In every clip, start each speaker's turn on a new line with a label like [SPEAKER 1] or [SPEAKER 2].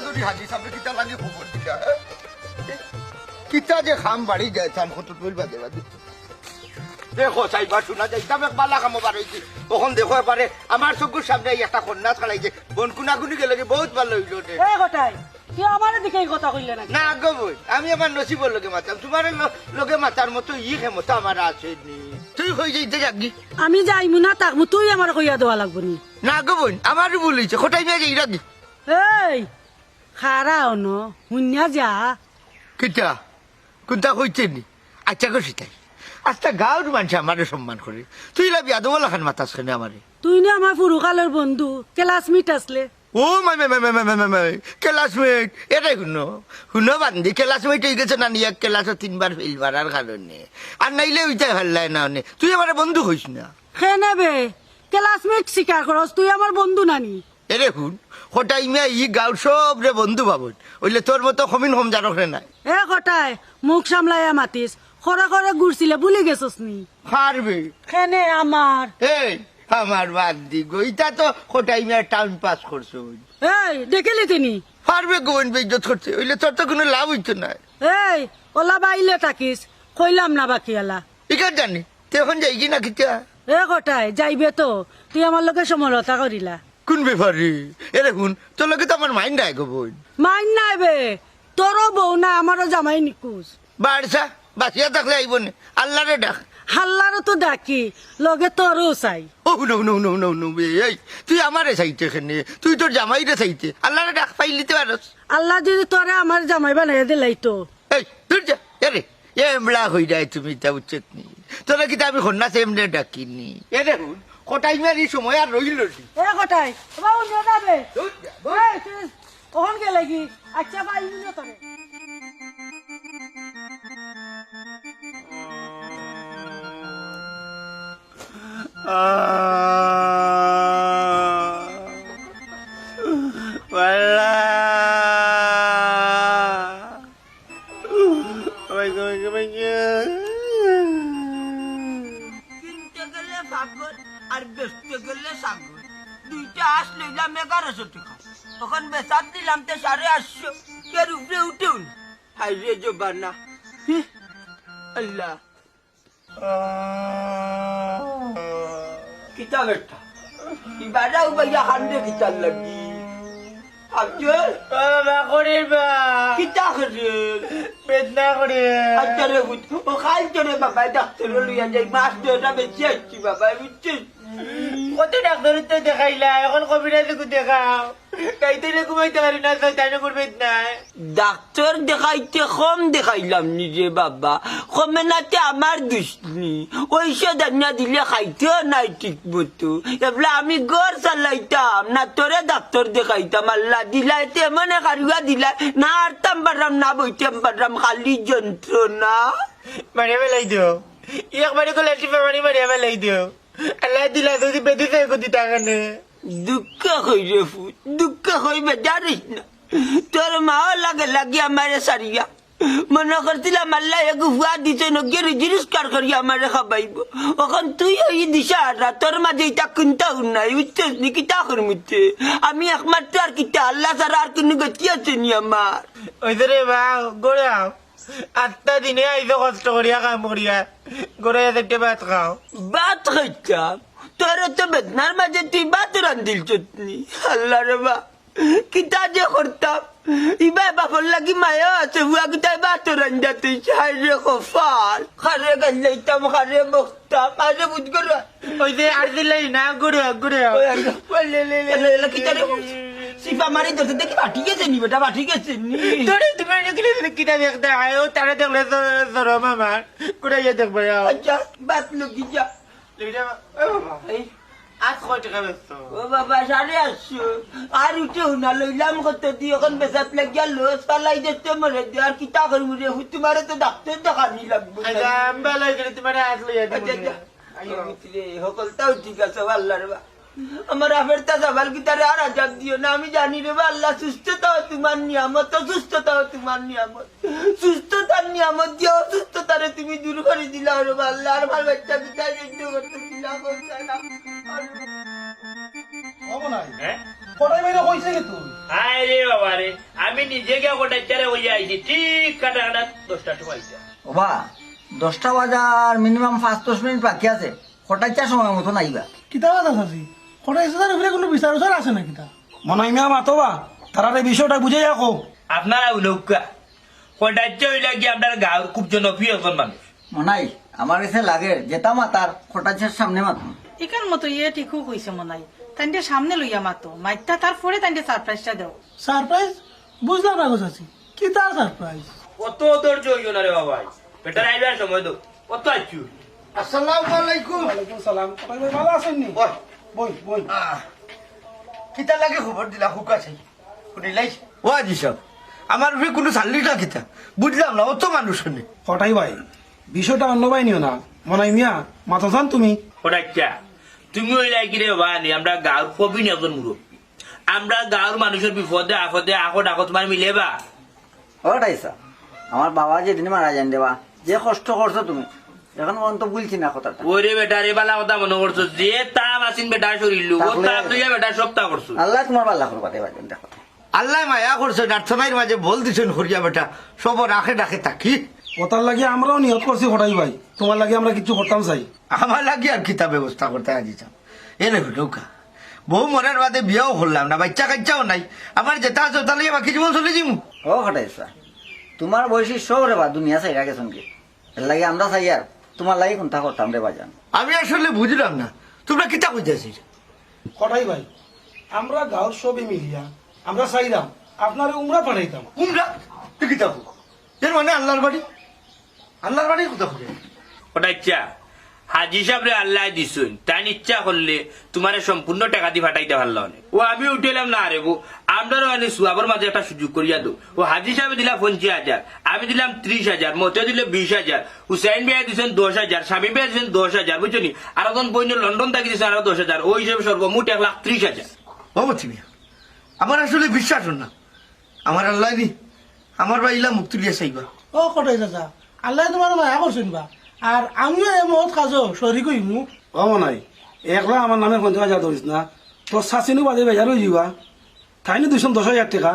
[SPEAKER 1] যদি হাদিস আপনি কিতা লাগে কিতা যে খাম বাড়ি যায় চান কত তুলবা দেবা দেখো চাইবা শোনা যায় ইতাম এক বালা বাড়াইছি তখন দেখো এবারে আমার চকুর সামনে একটা কন্যা গেলে বহুত ভালো হইল রে
[SPEAKER 2] গোটাই তুই আমার দিকে কথা কইলে নাকি?
[SPEAKER 1] না গো বই আমি আমার নসিবর লগে মাতাম তোমার ল- লগে মাতার মতো ই ক্ষমতা আমার আছে নি। তুই যাইতে যাগি
[SPEAKER 2] আমি যাইমু না তাকমু তুই আমার কইয়া দেওয়া লাগবো নি।
[SPEAKER 1] না গো বোন আমারও ভুল নিয়ে যাই
[SPEAKER 2] এই খারা অন শুনিয়া যা।
[SPEAKER 1] কিতা? কোনটা নি? আচ্ছা গো সেটাই। আচ্ছা গাঁর মানুষ আমারে সম্মান করে। তুই লাবি আদমলা খান মাতাস খানে আমারে?
[SPEAKER 2] তুই না আমার পুরুকালের বন্ধু ক্লাসমেট আসলে
[SPEAKER 1] ও মাই মাই মাই মাই মাই মাই ক্লাসমেট এটাই শুনো শুনো বান্ধি ক্লাসমেট হয়ে গেছে না নিয়ে ক্লাসও তিনবার ফেল মারার কারণে আর নাইলে ওইটাই ভালো লাগে না অনে তুই আমার বন্ধু হইস না?
[SPEAKER 2] খে নেবে ক্লাসমেট স্বীকার করস তুই আমার বন্ধু নানি
[SPEAKER 1] এরে শুন হঠাই মিয়া ই গাঁর সব রে বন্ধু ভাবুন ওইলে তোর মতো সমিন হম জানক রে নাই।
[SPEAKER 2] এ গোটাই মুখ সামলাইয়া মাতিস খরা খরা ঘুরছিলে ভুলে গেছস নি?
[SPEAKER 1] হারবে।
[SPEAKER 2] খেনে আমার।
[SPEAKER 1] এই আমার বাদ দি গো ইটা তো হঠাই মিয়া টাউন পাস করছ
[SPEAKER 2] এই দেখিলি তিনি?
[SPEAKER 1] পারবে গোয়েন বেজত করছে। ওইলে তোর তো কোনো লাভ হইতো না
[SPEAKER 2] এই ওলা বাইলে থাকিস কইলাম না বাকি আলা।
[SPEAKER 1] এখান জানি তুই এখন যাই কি না কিতা
[SPEAKER 2] এ গোটাই যাইবে তো। তুই আমার লোকে সমলতা করিলা।
[SPEAKER 1] কোন ব্যাপারে? এরে শুন তোর লোকে তো আমার মাইন্ড আয় গো বোন।
[SPEAKER 2] মাইন নাই বে। তোরও বউ না আমারও জামাই নিকুজ
[SPEAKER 1] বাড়সা বাঁচিয়া থাকলে আইব নে। আল্লাহরে ডাক।
[SPEAKER 2] হাল্লারও তো ডাকি লগে তোরও চাই।
[SPEAKER 1] ও no no no no no এই তুই আমারে চাইতে এখানে। তুই তোর জামাইরে চাইতে। আল্লাহরে ডাক পাইলিতে পারস
[SPEAKER 2] আল্লাহ যদি তোরে আমার জামাই বানাই দিলাই তো।
[SPEAKER 1] এই তুই যা এরে এমলা হই যায় তুমি তা উচিত নি। তোরা কি আমি কন্যা এমনি ডাকিনি? এরে শুন কটাই মারি সময় আর রইল নি।
[SPEAKER 2] এ গোটাই বাবু নিয়ে যাবে। কখন গেলে কি? আচ্ছা ভাই নিয়ে তোরে।
[SPEAKER 3] কিনতে গেলে পাগল আর বেচতে গেলে সাগর। দুইটা আস লইলাম এগারোশো টাকা। তখন বেচার দিলাম তো সাড়ে আটশো। এর উপরে উঠেও না হাই রে জবানা। আল্লাহ। কিতা বেটা? ইবারা উবাইয়া হান্ডে কিতার লাগি? আব্দুল কিতা করে
[SPEAKER 4] বেদনা করে
[SPEAKER 3] আচ্ছা রে বুঝ ও খাই চলে বাবা ডাক্তার লইয়া যাই। মাস দুটা বেঁচে আসছি বাবা বুঝছিস?
[SPEAKER 4] কত ডাক্তার তো দেখাইলা? এখন কবিরাজে দেখাও। তাইতে ঘুমাইতে পারি না তাই করবে না
[SPEAKER 3] ডাক্তার দেখাইতে কম দেখাইলাম নিজে বাবা। কমে নাতে আমার দুষ্টি ওইসব দানিয়া দিলে খাইতেও নাই ঠিক মতো। এবার আমি ঘর চালাইতাম না তোরে ডাক্তার দেখাইতাম। আল্লাহ দিলাই তেমন কারুয়া দিলাই। না আরতাম পারলাম না বইতাম পারলাম খালি যন্ত্রণা।
[SPEAKER 4] মারিয়া বেলাই দিও। একবারে কলে টিপে মারি মারিয়া বেলাই দিও। দিলা যদি
[SPEAKER 3] দুঃখ দুঃখ জানিস না তোর মাও লাগে সারিয়া মনে করছিলাম আল্লাহ এক দিছে নগিয়ে রিজিস্টার করি আমারে খাবাইব এখন তুই ওই দিশা তোর মাঝে কিনতা নাই বুঝছিস নি কিতা আমি একমাত্র আর কিতা আল্লাহ ছাড়া আর কোনো গতি আছে নি আমার
[SPEAKER 4] ওই ধরে বা গড়ে আও আটটা দিনে আইসো কষ্ট করিয়া কাম করিয়া গড়ে দেখতে ভাত খাও
[SPEAKER 3] বাত খাইতাম তোর তো বেদনার মাঝে তুই বাত রান্ধিল চটনি আল্লাহ রে বা কিতা যে করতাম ইবা বাপর লাগি মায়া আছে হুয়া কিতা বাত রান্ধাতে চাই রে কফাল খারে গাইলাইতাম খারে বকতাম আরে বুঝ করে
[SPEAKER 4] ওই যে আর দিলাই না গড়ে
[SPEAKER 3] কিতা রে সিপা মারি তো দেখি বাটি গেছে নি বেটা বাটি গেছে নি।
[SPEAKER 4] তোরে তুমি নিকলে কিটা দেখতে আয় তারা দেখলে তো ধরো মামার গড়ে ইয়ে দেখবে
[SPEAKER 3] আচ্ছা বাত লগি যা। এই
[SPEAKER 4] আজ কয় টাকা বেচছো?
[SPEAKER 3] ও বাবা সাড়ে আটশো। আর উঠে না লইলাম কত দিয়ে এখন বেসাত লাগিয়া লস পালাই যেতে মরে দিয়ে আর কিতা করব রে? তোমার তো ডাক্তার দেখানি লাগবে।
[SPEAKER 4] আচ্ছা বেলাই করে তোমার আজ লইয়া দিবো।
[SPEAKER 3] রে সকলটাও ঠিক আছে আল্লাহ বা আমার আফের তা সবাল কি তারে আর আজাদ দিও না আমি জানি রে বা আল্লাহ সুস্থতাও তোমার নিয়ামত সুস্থতাও তোমার নিয়ামত। সুস্থতার নিয়ামত দিয়ে অসুস্থতারে তুমি দূর করে দিলা রে বা আল্লাহ আর আমার বাচ্চা পিতা সহ্য করতে দিলা না।
[SPEAKER 4] রে
[SPEAKER 5] আমি নিজে গিয়ে গোটাই চারে হয়ে আইছি ঠিক কাটা কাটা দশটার সময় আইছি।
[SPEAKER 6] ওবা দশটা বাজার মিনিমাম পাঁচ দশ মিনিট বাকি আছে হঠাৎ সময় মতো নাইবা
[SPEAKER 7] কিতাব আছে কটা এসে উপরে কোনো বিচার উচার আছে না কিতা
[SPEAKER 8] মনে হয় মাতবা তারা এই বিষয়টা বুঝে যাকো
[SPEAKER 5] আপনারা উলৌকা কটাইতে হইলে কি আপনার গাঁর খুব জনপ্রিয় একজন মানুষ
[SPEAKER 6] মনাই আমার কাছে লাগে যেতা মাতার হঠাৎ সামনে মাত।
[SPEAKER 9] ইকান মতো ইয়ে ঠিকও কইছে মনাই। তাইতে সামনে লইয়া মাতো। মাইতা তারপরে তাইতে সারপ্রাইজটা দেও।
[SPEAKER 7] সারপ্রাইজ বুঝলাম না গোছাছি কি তার সারপ্রাইজ
[SPEAKER 5] কত ধৈর্য হইও না রে বাবা বেটার আইবার সময় তো কত আইছু?
[SPEAKER 1] আসসালামু আলাইকুম।
[SPEAKER 7] সালাম। ভাই ভালো আছেন নি?
[SPEAKER 1] বল
[SPEAKER 7] বই বই।
[SPEAKER 1] কিতা লাগে খবর দিলা হুকা চাই শুনিলাই? ও আজি আমার উপরে কোনো চাল্লি না কিতা? বুঝলাম না অত মানুষ শুনে।
[SPEAKER 8] হঠাই ভাই বিষয়টা অন্য ভাই নিও না। মিয়া মাথা চান তুমি।
[SPEAKER 5] আমরা গাঁর প্রবীণ একজন মুরব্বী আমরা গাঁর মানুষের বিপদে আপদে আকট আকট তোমার মিলেবা।
[SPEAKER 6] হঠাইছা আমার বাবা যেদিন মারা যান দেবা যে কষ্ট করছ তুমি এখন বলছি না কথাটা।
[SPEAKER 5] ওরে বেটা রে বালা কথা মনে করছ? যে তাপ আসিন বেটা শরীর ও
[SPEAKER 6] তাহলে-
[SPEAKER 5] তাপ তুই বেটা সপ্তাহ করছ।
[SPEAKER 6] আল্লাহ তোমার পাল্লা করবা দেবা দেখো।
[SPEAKER 1] আল্লাহ মায়া করছে নার্থনাইর মাঝে বল দিছেন হরিয়া বেটা সব রাখে রাখে তাকি।
[SPEAKER 8] ওটার লাগে আমরাও করছি হঠাই ভাই তোমার লাগে আমরা কিছু করতাম চাই।
[SPEAKER 1] আমার লাগে আর কিতা ব্যবস্থা করতে আজি চাম নৌকা। বউ মরার বাদে বিয়াও করলাম না বাচ্চা কাচ্চাও নাই। আমার যেটা আছে তাহলে বাকি জীবন চলে যাব
[SPEAKER 6] ও হঠাইছা তোমার বয়সী সব রে বা দুনিয়া চাই কি? এর লাগে আমরা চাই আর। তোমার লাগে কোনটা করতাম রে বাজান।
[SPEAKER 1] আমি আসলে বুঝলাম না। তোমরা কিতা বুঝতেছিস
[SPEAKER 8] কটাই ভাই? আমরা গাঁর সবই মিলিয়া আমরা চাইলাম আপনার উমরা পাঠাইতাম।
[SPEAKER 1] উমরা? তুই কিতা হোক এর মানে আল্লাহর বাড়ি? আল্লাহর বাড়ি কোথা হবে
[SPEAKER 5] কটাইছা হাজি সাহেব রে আল্লাহ দিছুন। তাই ইচ্ছা করলে তোমার সম্পূর্ণ টাকা দিয়ে ফাটাইতে পারলাম না। ও আমি উঠেলাম না আরে গো আমরাও এনে সুয়াবর মাঝে একটা সুযোগ করিয়া দো ও হাজি সাহেব দিলা পঞ্চাশ হাজার আমি দিলাম ত্রিশ হাজার মতে দিলে বিশ হাজার। হুসাইন ভাই দিচ্ছেন দশ হাজার স্বামী ভাই দিচ্ছেন দশ হাজার বুঝছ নি আর এখন বইন লন্ডন থাকি দিচ্ছেন আরও দশ হাজার ওই হিসেবে সর্বমোট এক লাখ ত্রিশ হাজার।
[SPEAKER 1] মিয়া আমার আসলে বিশ্বাস হন না। আমার আল্লাহ নি আমার বাইলা মুক্তি দিয়ে চাইবা।
[SPEAKER 7] ও কটাই চাচা? আল্লাহ তোমার মায়া করছেন বা। আর আমিও এ মত কাজও সরি কইমু
[SPEAKER 8] ও মনে হয় একলা আমার নামে পঞ্চাশ হাজার ধরিস না। তোর শাসিনও বাজে বেজার হয়ে যাবা তাইনি দুশো দশ হাজার টাকা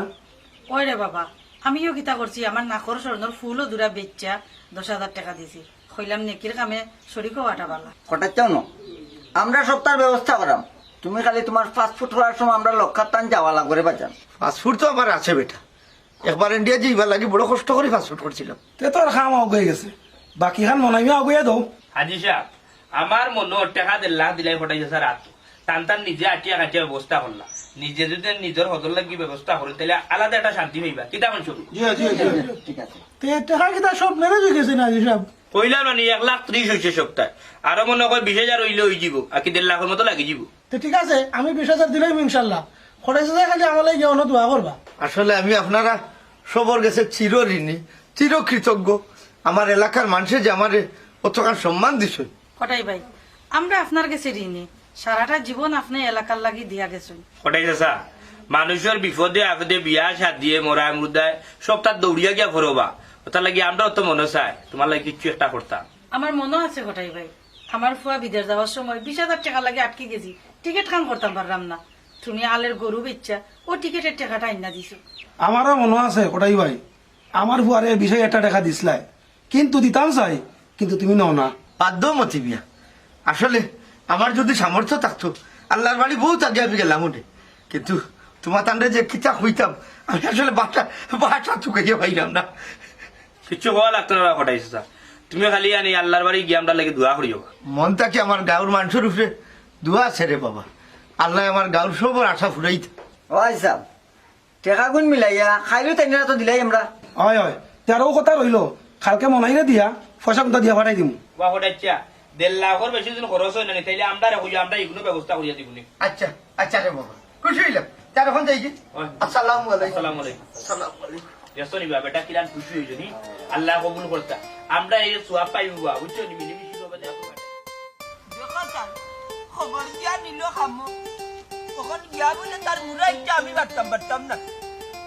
[SPEAKER 9] ওই রে বাবা আমিও কিতা করছি আমার নাকর স্বর্ণর ফুলও দূরা বেচা দশ হাজার টাকা দিছি। কইলাম নেকির কামে শরীরও আটা বালা।
[SPEAKER 6] হঠাৎ চাও না? আমরা সপ্তাহের ব্যবস্থা করাম তুমি খালি তোমার ফাস্টফুড করার সময় আমরা লক্ষার টান যাওয়া লাগবে বাজান।
[SPEAKER 1] ফাস্টফুড তো আমার আছে বেটা। একবার ইন্ডিয়া যাইবার লাগে বড় কষ্ট করে ফাস্টফুড করছিলাম
[SPEAKER 8] তে তোর খাম আগে গেছে। বাকি খান মনে হয় আগুয়া দাও
[SPEAKER 5] হাজি সাহেব আমার মনে টাকা দেড় লাখ দিলাই ফটাইছে স্যার আত টান টান নিজে আটিয়া কাটিয়া ব্যবস্থা করলা নিজে যদি নিজের হদর লাগি ব্যবস্থা করে তাহলে আলাদা একটা শান্তি পাইবা। কিতা মান শুরু
[SPEAKER 6] ঠিক আছে।
[SPEAKER 7] তে কিতা সব মেরে দিয়ে গেছে না
[SPEAKER 5] কইলাম মানে এক লাখ ত্রিশ হয়েছে সপ্তাহে। আরও মনে হয় বিশ হাজার হইলে হয়ে যাব। আর কি দেড় লাখের মতো লাগি যাব।
[SPEAKER 7] তো ঠিক আছে আমি বিশ হাজার দিলাম ইনশাল্লাহ। কটাই চাচা খালি আমার লাগে অন্য দোয়া করবা
[SPEAKER 1] আসলে আমি আপনারা সবর গেছে চির ঋণী চির কৃতজ্ঞ আমার এলাকার মানুষের যে আমার অতখান সম্মান দিছে।
[SPEAKER 9] কটাই ভাই? আমরা আপনার কাছে ঋণী। সারাটা জীবন আপনি এলাকার লাগি দিয়া গেছেন।
[SPEAKER 5] কটাই চাষা মানুষের বিপদে আপদে বিয়া সাদিয়ে মরা মুদায় সব তার দৌড়িয়া গিয়া ফরবা ওটার লাগি আমরাও তো মনে চাই তোমার লাগি কিচ্ছু একটা করতাম
[SPEAKER 9] আমার মনে আছে কটাই ভাই। আমার ফুয়া বিদেশ যাওয়ার সময় বিশ হাজার টাকা লাগে আটকে গেছি। টিকিট খান করতাম পারলাম না। তুমি আলের গরু বেচা ও টিকিটের টাকাটা আইনা দিছো।
[SPEAKER 8] আমারও মনে আছে কটাই ভাই। আমার বুয়ারে বিশ হাজার টাকা দিসলাই কিন্তু দিতাম চাই কিন্তু তুমি নাও না।
[SPEAKER 1] বাধ্য মতি মিয়া আসলে আমার যদি সামর্থ্য থাকতো আল্লাহর বাড়ি বহুত আগে আমি গেলাম ওনে কিন্তু তোমার তান্ডে যে কিতা হইতাম আমি আসলে বাটা বাটা চুকাইয়া পাইলাম না।
[SPEAKER 5] কিচ্ছু হওয়া লাগতো না কটাই চাষা তুমি খালি আনি আল্লাহর বাড়ি গিয়ে আমরা লাগে দোয়া করিও।
[SPEAKER 1] মন থাকে আমার গাঁর মানুষের উপরে দোয়া আছে রে বাবা? আল্লাহ আমার গাঁর সবর আশা ফুরাইতে।
[SPEAKER 6] ও আইসাব টেকা গুণ মিলাইয়া খাইলেও তাই তো দিলাই আমরা।
[SPEAKER 8] হয় হয়। তেরো কথা রইল। কালকে মনে হয় দিয়া পয়সা কোনটা দিয়া পাঠাই দিম।
[SPEAKER 5] বা হটাইছা দেড় লাখের বেশি যদি খরচ হয় না তাইলে আমরা রেখো আমরা এগুলো ব্যবস্থা করিয়া দিব
[SPEAKER 1] আচ্ছা আচ্ছা রে বাবা। খুশি হইলাম তার এখন যাই আসসালামু আলাইকুম।
[SPEAKER 5] আসসালামু আলাইকুম।
[SPEAKER 1] আসসালামু আলাইকুম।
[SPEAKER 5] ব্যস্ত নিবা বেটা কিরান খুশি হয়েছে নি আল্লাহ কবুল করতা আমরা এই সোয়াব পাইব বা বুঝছ নি? মিলিমিশি করবে দেখো
[SPEAKER 3] খবর দিয়া নিল খামো। তখন গিয়া বলে তার মুরা ইচ্ছা আমি পারতাম পারতাম না।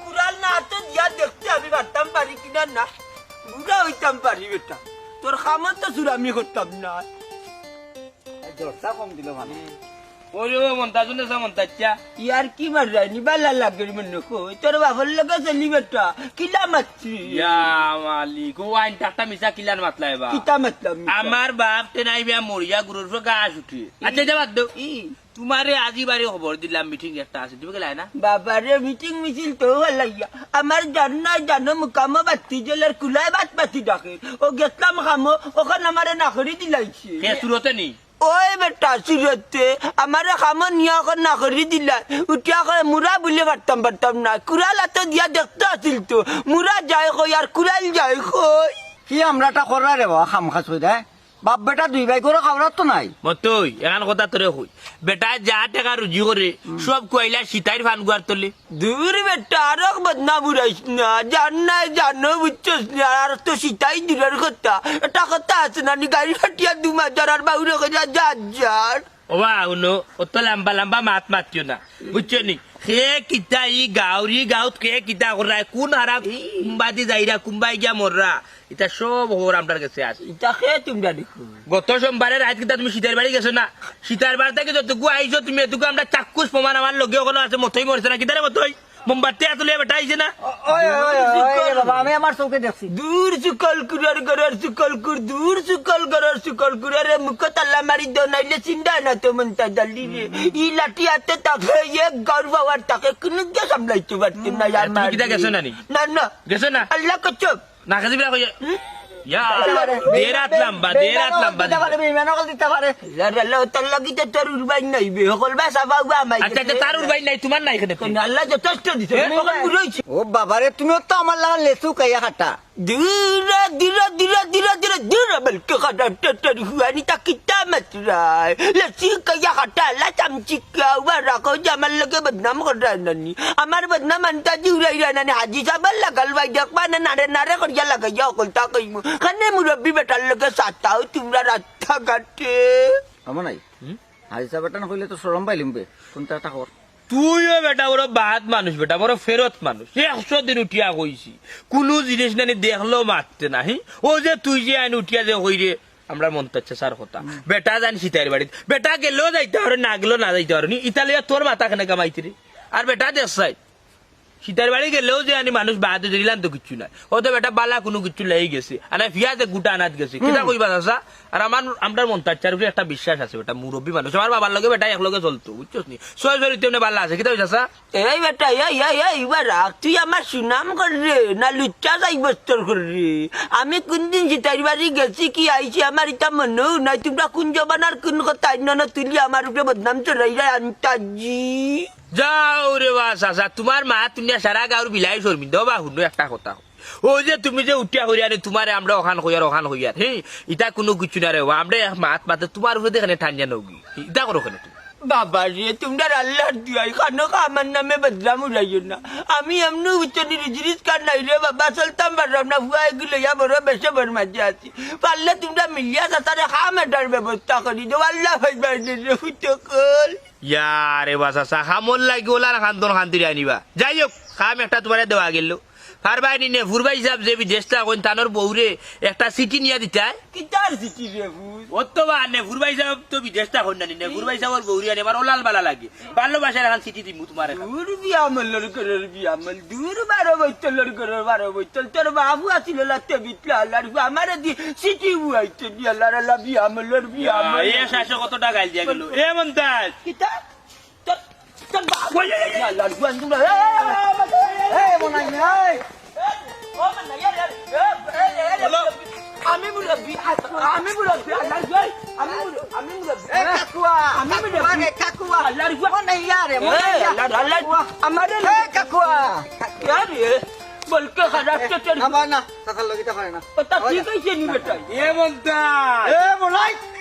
[SPEAKER 3] কুড়াল না দিয়া দেখতে আমি পারতাম পারি কিনা না। বুড়া হইতাম পারি বেটা। তোর খামার তো চুরামি করতাম না।
[SPEAKER 6] জোরটা কম দিল মানে
[SPEAKER 3] ওরে ইয়ার কি বালা লাগে মনে কই তোর বাবার লগে চলি বেটা। কিলা
[SPEAKER 5] ইয়া মালিক ও আইন টাটা মিশা কিলার মাতলা এবার।
[SPEAKER 3] কিতা মাতলাম
[SPEAKER 5] আমার বাপ তেনাই বিয়া মরিয়া গুরুর গাছ উঠি। আচ্ছা যা বাদ দাও তোমারে আজি বারে খবর দিলাম মিটিং একটা আছে তুমি গেলাই না?
[SPEAKER 3] বাবারে মিটিং মিছিল তো হলাইয়া আমার জানা জানো মুকামো বাতি জলের কুলায় বাত বাতি ডাকে। ও গেতলাম খামো ওখানে আমারে নাকরি দিলাইছে।
[SPEAKER 5] কে সুরতে নি?
[SPEAKER 3] ওই বেটা সুরতে আমারে খামো নিয়ে না নাকরি দিলা। উঠিয়া করে মুরা বলে পারতাম পারতাম না কুড়াল তো দিয়া দেখতে আছিল তো মুরা যায় কই আর কুড়াল যায় কই
[SPEAKER 6] কি আমরা এটা করা রে বাবা খাম খাস বাপ বেটা দুই ভাই করে খাওয়ার তো নাই
[SPEAKER 5] মতই এখন কথা তোরে কই বেটা যা টাকা রুজি করে সব কইলা সীতাই ফান গুয়ার তোলে
[SPEAKER 3] দূর বেটা আরও বদনাম উড়াইস না জান না জানো বুঝছস না আর তো সীতাই দূরের কথা এটা কথা আছে না গাড়ি ফাটিয়া দু মাজার আর বাউরে যা যা
[SPEAKER 5] ওবা উনো অত লম্বা লম্বা মাত মাতিও না বুঝছ নি সে কিতা ই গাঁৱৰী গাঁৱত কে কিতা কৰাই কোন হাৰা কুম্বাদি যাইরা কুম্বাই গিয়া মররা এটা সব খবর আমার কাছে আছে
[SPEAKER 3] এটা খেয়ে তোমরা দেখো
[SPEAKER 5] গত সোমবারে রাত কিতা তুমি সীতার বাড়ি গেছো না সীতার বাড়ি থেকে যতটুকু আইছো তুমি এটুকু আমরা চাক্ষুষ প্রমাণ আমার লগে ওখানে আছে মতই মরছে না কিতারে মতই মোমবাতি বেটা আইছে না?
[SPEAKER 6] ওই ওই ওই রে বাবা আমি আমার চৌকে দেখছি।
[SPEAKER 3] দূর সুকল কুরার গরার সুকল কুর দূর সুকল গরার সুকল কুরারে মুখ তাল্লা মারি দো নাইলে চিন্তা না তো মনটা দালি রে। ই লাঠি হাতে তাকে ইয়ে গর্ব আর তাকে কোনো কে সামলাইতে পারতেন না
[SPEAKER 5] তুমি কিতা গেছো না নি?
[SPEAKER 3] না
[SPEAKER 5] গেছো না?
[SPEAKER 3] আল্লাহ কচ্ছ
[SPEAKER 5] না খাজি বিরা কই ইয়া দেরাত লম্বা দেরাত লম্বা
[SPEAKER 6] দিতে পারে পারে।
[SPEAKER 3] আল্লাহ তোর বা
[SPEAKER 5] আচ্ছা আচ্ছা তার নাই তোমার নাই এখানে।
[SPEAKER 3] আল্লাহ যথেষ্ট বুঝাইছে
[SPEAKER 6] ও বাবারে তুমিও তো আমার লাগা লেসু কাইয়া খাটা।
[SPEAKER 3] Dura, dura, dura, dura, dura, dura, belkekadadadad wanita kita matrai. Lasi kaya kata la tamchika wara ko jamal lage badnam kadanani. Amar badnam anta dura iranani haji sabal lagal wajak mana nare nare kerja lage ya kolta kaimu. Kane murabbi batal lage satau tumra
[SPEAKER 6] ratta gatte. Amanai. Hmm? Haji sabatan hoile to sorom pailimbe. Kunta ta khor.
[SPEAKER 5] তুইও বেটা বড় বাদ মানুষ, বেটা বড় ফেরত মানুষ। একশো দিন উঠিয়া কইছি কোনো জিনিস নানি দেখল মারতে নাহি। ও যে তুই যে আইন উঠিয়া যে হই রে আমরা মন চাচ্ছে স্যার কথা। বেটা জানি সীতার বাড়িতে বেটা গেলেও যাইতে পারো না গেলেও না? যাইতে পারি ইতালিয়া তোর মাথা খানে কামাইতে আর বেটা দেশ সীতার বাড়ি গেলেও যে আনি মানুষ বাদ দিলাম তো কিচ্ছু নাই। ও তো বেটা বালা কোনো কিছু লেগে গেছে। আর ফিয়াতে গুটা আনাত গেছে। কিনা কইবা চাচা? আর আমার আমার মন চাচ্চার উপরে একটা বিশ্বাস আছে বেটা মুরব্বী মানুষ। আমার বাবার লগে বেটা এক লগে চলতো বুঝছস নি? সয় সরি তেমনি বালা আছে। কিতা চাচা?
[SPEAKER 3] এই বেটা এই এই এই বারা তুই আমার সুনাম কর রে না লুচ্চা যাই বস্তর কর রে আমি কোনদিন জিতারি বাড়ি গেছি কি আইছি আমার ইটা মনেও নাই। তোমরা কোন জবানার কোন কথা না তুলি আমার উপরে বদনাম চড়াই রে আন্তাজি।
[SPEAKER 5] যাও রে বা চাচা তোমার মা, তুমি সারা গাঁর বিলাই শর্মিন্দ বা শুনো একটা কথা। ও যে তুমি যে উঠিয়া হইয়া রে তোমার আমরা ওখান হইয়ার ওখান হইয়ার হে ইটা কোনো কিছু না রে আমরা মাত মাতে তোমার উপরে দেখে ঠান্ডা নগি। ইটা করো কেন তুমি?
[SPEAKER 3] বাবা রে তোমরা আল্লাহর দিয়াই খানো আমার নামে বদনাম উড়াইও না। আমি এমনি উচ্চনি রিজিরিস কার নাই রে বাবা, চলতাম পারলাম না হুয়া এগুলো ইয়া বড় বেশে বড় মাঝে আছি। পারলে তোমরা মিলিয়া সাঁতারে খাম এটার ব্যবস্থা করি দেবো আল্লাহ ভাইবার রে হুতকল
[SPEAKER 5] ইয়া রে বা চাচা খামল লাগি ওলার খান্তন খান্তি আনিবা। যাই হোক খাম একটা তোমার দেওয়া গেল। ফারবাই নিনে ফুরবাই হিসাব যে বিদেশটা কোন তানোর বউরে একটা সিটি নিয়ে দিতাই
[SPEAKER 3] কিতার সিটি রে
[SPEAKER 5] অত বা নে ফুরবাই সাহেব তো বিদেশটা হন না নে ফুরবাই সাহেবের বউরি আনে আমার ওলাল বালা লাগে। ভালোবাসার এখন সিটি দিমু তোমার
[SPEAKER 3] দূর বিয়ামল করার বিয়ামল দূর বারো বৈতল করার বারো বৈতল তোর বাবু আসিল লাতে বিটলা আল্লাহর আমার দি সিটি বুয়াইতে দি আল্লাহর আল্লাহ বিয়ামলের বিয়ামল
[SPEAKER 5] এ শাসক কত টাকা দিয়া গেল? এ মন্তাজ
[SPEAKER 3] কিতা তোর তোর বাবু আল্লাহর বুয়ান তোমরা
[SPEAKER 6] এই মনাই নাই
[SPEAKER 3] আমি মুরব্বী আমি মুরব্বী আল্লাহর বুয়ান আমি আমি মুরব্বী
[SPEAKER 6] এ কাকুয়া
[SPEAKER 3] আমি
[SPEAKER 6] কাকুয়া রে কাকুয়া
[SPEAKER 3] আল্লাহর বুয়ান
[SPEAKER 6] মনাইয়া রে মনাইয়া
[SPEAKER 3] আল্লাহ আল্লাহ আমার
[SPEAKER 6] এ কাকুয়া
[SPEAKER 3] রে বলকে খারাপ তো তোর
[SPEAKER 6] আমার না সকাল লগিতে পারে না
[SPEAKER 3] কথা ঠিক হয়েছে নি বেটা
[SPEAKER 5] এ মন্তাজ
[SPEAKER 6] এ